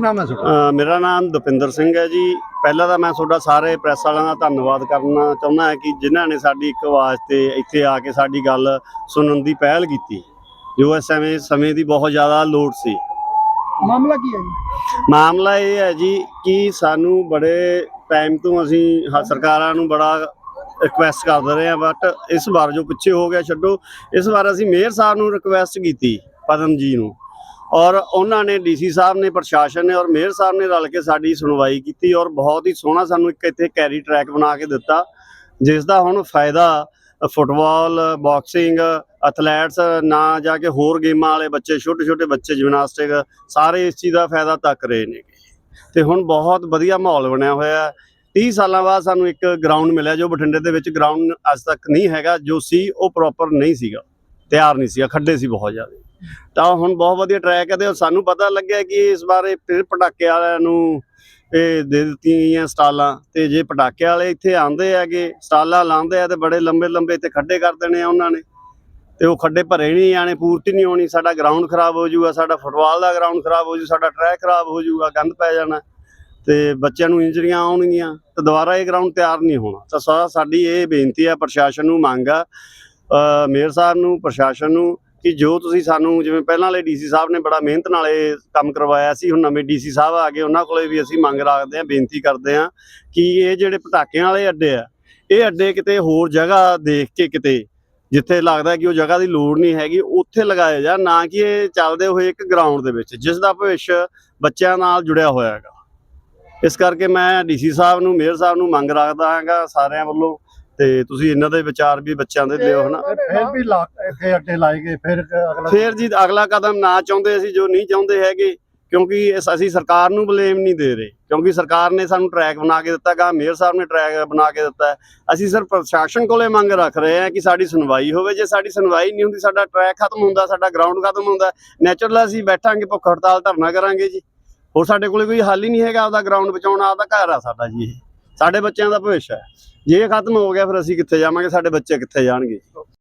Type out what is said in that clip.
ਨਾਮ ਹੈ ਤੁਹਾਡਾ? ਮੇਰਾ ਨਾਮ ਦਪਿੰਦਰ ਸਿੰਘ ਹੈ ਜੀ। ਪਹਿਲਾਂ ਤਾਂ ਮੈਂ ਤੁਹਾਡਾ ਸਾਰੇ ਪ੍ਰੈਸ ਵਾਲਿਆਂ ਦਾ ਧੰਨਵਾਦ ਕਰਨਾ ਚਾਹੁੰਦਾ ਹਾਂ ਕਿ ਜਿਨ੍ਹਾਂ ਨੇ ਸਾਡੀ ਇੱਕ ਆਵਾਜ਼ ਤੇ ਇੱਥੇ ਆ ਕੇ ਸਾਡੀ ਗੱਲ ਸੁਣਨ ਦੀ ਪਹਿਲ ਕੀਤੀ। ਜੋ ਇਸ ਸਮੇਂ ਸਮੇਂ ਦੀ ਬਹੁਤ ਜ਼ਿਆਦਾ ਲੋੜ ਸੀ। ਮਾਮਲਾ ਕੀ ਹੈ ਜੀ? ਮਾਮਲਾ ਇਹ ਹੈ ਜੀ ਕਿ ਸਾਨੂੰ ਬੜੇ ਟਾਈਮ ਤੋਂ ਅਸੀਂ ਹ- ਸਰਕਾਰਾਂ ਨੂੰ ਬੜਾ ਰਿਕੁਐਸਟ ਕਰਦੇ ਰਹੇ ਹਾਂ ਬਟ ਇਸ ਵਾਰ ਜੋ ਪਿੱਛੇ ਹੋ ਗਿਆ ਛੱਡੋ। ਇਸ ਵਾਰ ਅਸੀਂ ਮੇਅਰ ਸਾਹਿਬ ਨੂੰ ਰਿਕੁਐਸਟ ਕੀਤੀ ਪਦਮ ਜੀ ਨੂੰ। ਔਰ ਉਹਨਾਂ ਨੇ ਡੀਸੀ ਸਾਹਿਬ ਨੇ, ਪ੍ਰਸ਼ਾਸਨ ਨੇ ਔਰ ਮੇਅਰ ਸਾਹਿਬ ਨੇ ਰਲ ਕੇ ਸਾਡੀ ਸੁਣਵਾਈ ਕੀਤੀ ਔਰ ਬਹੁਤ ਹੀ ਸੋਹਣਾ ਸਾਨੂੰ ਇੱਕ ਇੱਥੇ ਕੈਰੀ ਟਰੈਕ ਬਣਾ ਕੇ ਦਿੱਤਾ, ਜਿਸ ਦਾ ਹੁਣ ਫਾਇਦਾ ਫੁੱਟਬਾਲ ਬਾਕਸਿੰਗ ਐਥਲੈਟਸ ਨਾ ਜਾ ਕੇ ਹੋਰ ਗੇਮਾਂ ਵਾਲੇ ਬੱਚੇ ਛੋਟੇ ਛੋਟੇ ਬੱਚੇ ਜਿਮਨਾਸਟਿਕ ਸਾਰੇ ਇਸ ਚੀਜ਼ ਦਾ ਫਾਇਦਾ ਤੱਕ ਰਹੇ ਨੇ। ਤੇ ਹੁਣ ਬਹੁਤ ਵਧੀਆ ਮਾਹੌਲ ਬਣਿਆ ਹੋਇਆ ਹੈ। 30 ਸਾਲਾਂ ਬਾਅਦ ਸਾਨੂੰ ਇੱਕ ਗਰਾਊਂਡ ਮਿਲਿਆ ਜੋ ਬਠਿੰਡੇ ਦੇ ਵਿੱਚ ਗਰਾਊਂਡ ਅੱਜ ਤੱਕ ਨਹੀਂ ਹੈਗਾ, ਜੋ ਸੀ ਉਹ ਪ੍ਰੋਪਰ ਨਹੀਂ ਸੀਗਾ, ਤਿਆਰ ਨਹੀਂ ਸੀਗਾ, ਖੱਡੇ ਸੀ ਬਹੁਤ ਜ਼ਿਆਦਾ। ਤਾਂ ਹੁਣ ਬਹੁਤ ਵਧੀਆ ਟਰੈਕ ਹੈ ਤੇ ਸਾਨੂੰ ਪਤਾ ਲੱਗਿਆ ਕਿ ਇਸ ਬਾਰੇ ਫਿਰ ਪਟਾਕੇ ਵਾਲਿਆਂ ਨੂੰ ਇਹ ਦੇ ਦਿੱਤੀਆਂ ਗਈਆਂ ਸਟਾਲਾਂ ਤੇ ਜੇ ਪਟਾਕੇ ਵਾਲੇ ਇੱਥੇ ਆਉਂਦੇ ਹੈਗੇ, ਸਟਾਲਾਂ ਲਾਉਂਦੇ ਆ ਤੇ ਬੜੇ ਲੰਬੇ ਲੰਬੇ ਇੱਥੇ ਖੱਡੇ ਕਰ ਦੇਣੇ ਆ ਉਹਨਾਂ ਨੇ ਤੇ ਉਹ ਖੱਡੇ ਭਰੇ ਨਹੀਂ ਜਾਣੇ, ਪੂਰਤੀ ਨਹੀਂ ਹੋਣੀ, ਸਾਡਾ ਗਰਾਊਂਡ ਖਰਾਬ ਹੋ ਜਾਊਗਾ, ਸਾਡਾ ਫੁੱਟਬਾਲ ਦਾ ਗਰਾਊਂਡ ਖਰਾਬ ਹੋ ਜਾਊ, ਸਾਡਾ ਟਰੈਕ ਖਰਾਬ ਹੋ ਜਾਊਗਾ, ਗੰਦ ਪੈ ਜਾਣਾ ਤੇ ਬੱਚਿਆਂ ਨੂੰ ਇੰਜਰੀਆਂ ਆਉਣਗੀਆਂ ਤੇ ਦੁਬਾਰਾ ਇਹ ਗਰਾਊਂਡ ਤਿਆਰ ਨਹੀਂ ਹੋਣਾ। ਤਾਂ ਸਾ- ਸਾਡੀ ਇਹ ਬੇਨਤੀ ਹੈ, ਪ੍ਰਸ਼ਾਸਨ ਨੂੰ ਮੰਗ ਆ ਮੇਅਰ ਸਾਹਿਬ ਨੂੰ, ਪ੍ਰਸ਼ਾਸਨ ਨੂੰ ਕਿ ਜੋ ਤੁਸੀਂ ਸਾਨੂੰ ਜਿਵੇਂ ਪਹਿਲਾਂ ਵਾਲੇ ਡੀਸੀ ਸਾਹਿਬ ਨੇ ਬੜਾ ਮਿਹਨਤ ਨਾਲ ਇਹ ਕੰਮ ਕਰਵਾਇਆ ਸੀ, ਹੁਣ ਨਵੇਂ ਡੀਸੀ ਸਾਹਿਬ ਆ ਗਏ, ਉਹਨਾਂ ਕੋਲੇ ਵੀ ਅਸੀਂ ਮੰਗ ਰੱਖਦੇ ਹਾਂ, ਬੇਨਤੀ ਕਰਦੇ ਹਾਂ ਕਿ ਇਹ ਜਿਹੜੇ ਪਟਾਕਿਆਂ ਵਾਲੇ ਅੱਡੇ ਆ, ਇਹ ਅੱਡੇ ਕਿਤੇ ਹੋਰ ਜਗ੍ਹਾ ਦੇਖ ਕੇ ਕਿਤੇ, ਜਿੱਥੇ ਲੱਗਦਾ ਕਿ ਉਹ ਜਗ੍ਹਾ ਦੀ ਲੋੜ ਨਹੀਂ ਹੈਗੀ, ਉੱਥੇ ਲਗਾਏ ਜਾ, ਨਾ ਕਿ ਇਹ ਚੱਲਦੇ ਹੋਏ ਇੱਕ ਗਰਾਊਂਡ ਦੇ ਵਿੱਚ, ਜਿਸ ਦਾ ਭਵਿੱਖ ਬੱਚਿਆਂ ਨਾਲ ਜੁੜਿਆ ਹੋਇਆ ਹੈਗਾ। ਇਸ ਕਰਕੇ ਮੈਂ ਡੀਸੀ ਸਾਹਿਬ ਨੂੰ, ਮੇਅਰ ਸਾਹਿਬ ਨੂੰ ਮੰਗ ਰੱਖਦਾ ਹਾਂਗਾ, ਸਾਰਿਆਂ ਵੱਲੋਂ ਤੇ ਤੁਸੀਂ ਇਹਨਾਂ ਦੇ ਵਿਚਾਰ ਵੀ ਬੱਚਿਆਂ ਦੇ ਲਿਓ ਹਨਾ? ਫਿਰ ਵੀ ਲਾ ਇੱਥੇ ਅੱਡੇ ਲਾਏ ਗਏ ਫਿਰ ਅਗਲਾ ਫੇਰ ਜੀ ਅਗਲਾ ਕਦਮ ਨਾ ਚਾਹੁੰਦੇ ਅਸੀਂ ਜੋ ਨਹੀਂ ਚਾਹੁੰਦੇ ਹੈਗੇ ਕਿਉਂਕਿ ਇਸ- ਅਸੀਂ ਸਰਕਾਰ ਨੂੰ ਬਲੇਮ ਨਹੀਂ ਦੇ ਰਹੇ। ਕਿਉਂਕਿ ਸਰਕਾਰ ਨੇ ਸਾਨੂੰ ਟਰੈਕ ਬਣਾ ਕੇ ਦਿੱਤਾ ਗਾ ਮੇਅਰ ਸਾਹਿਬ ਨੇ ਟਰੈਕ ਬਣਾ ਕੇ ਦਿੱਤਾ। ਹੈ। ਅਸੀਂ ਸਿਰਫ ਪ੍ਰਸ਼ਾਸਨ ਕੋਲੇ ਮੰਗ ਰੱਖ ਰਹੇ ਹਾਂ ਕਿ ਸਾਡੀ ਸੁਣਵਾਈ ਹੋਵੇ। ਜੇ ਸਾਡੀ ਸੁਣਵਾਈ ਨਹੀਂ ਹੁੰਦੀ ਸਾਡਾ ਟਰੈਕ ਖਤਮ ਹੁੰਦਾ ਸਾਡਾ ਗਰਾਊਂਡ ਖਤਮ ਹੁੰਦਾ ਨੈਚੁਰਲ ਅਸੀਂ ਬੈਠਾਂਗੇ ਭੁੱਖ ਹੜਤਾਲ ਧਰਨਾ ਕਰਾਂਗੇ ਜੀ। ਹੋਰ ਸਾਡੇ ਕੋਲੇ ਕੋਈ ਹੱਲ ਹੀ ਨਹੀਂ ਹੈਗਾ ਆਪਦਾ ਗਰਾਊਂਡ ਬਚਾਉਣਾ ਆਪਦਾ ਘਰ ਆ ਸਾਡਾ ਜੀ ਇਹ। ਸਾਡੇ ਬੱਚਿਆਂ ਦਾ ਭਵਿੱਖ ਹੈ। ਜੇ ਖਤਮ ਹੋ ਗਿਆ ਫਿਰ ਅਸੀਂ ਕਿੱਥੇ ਜਾਵਾਂਗੇ? ਸਾਡੇ ਬੱਚੇ ਕਿੱਥੇ ਜਾਣਗੇ?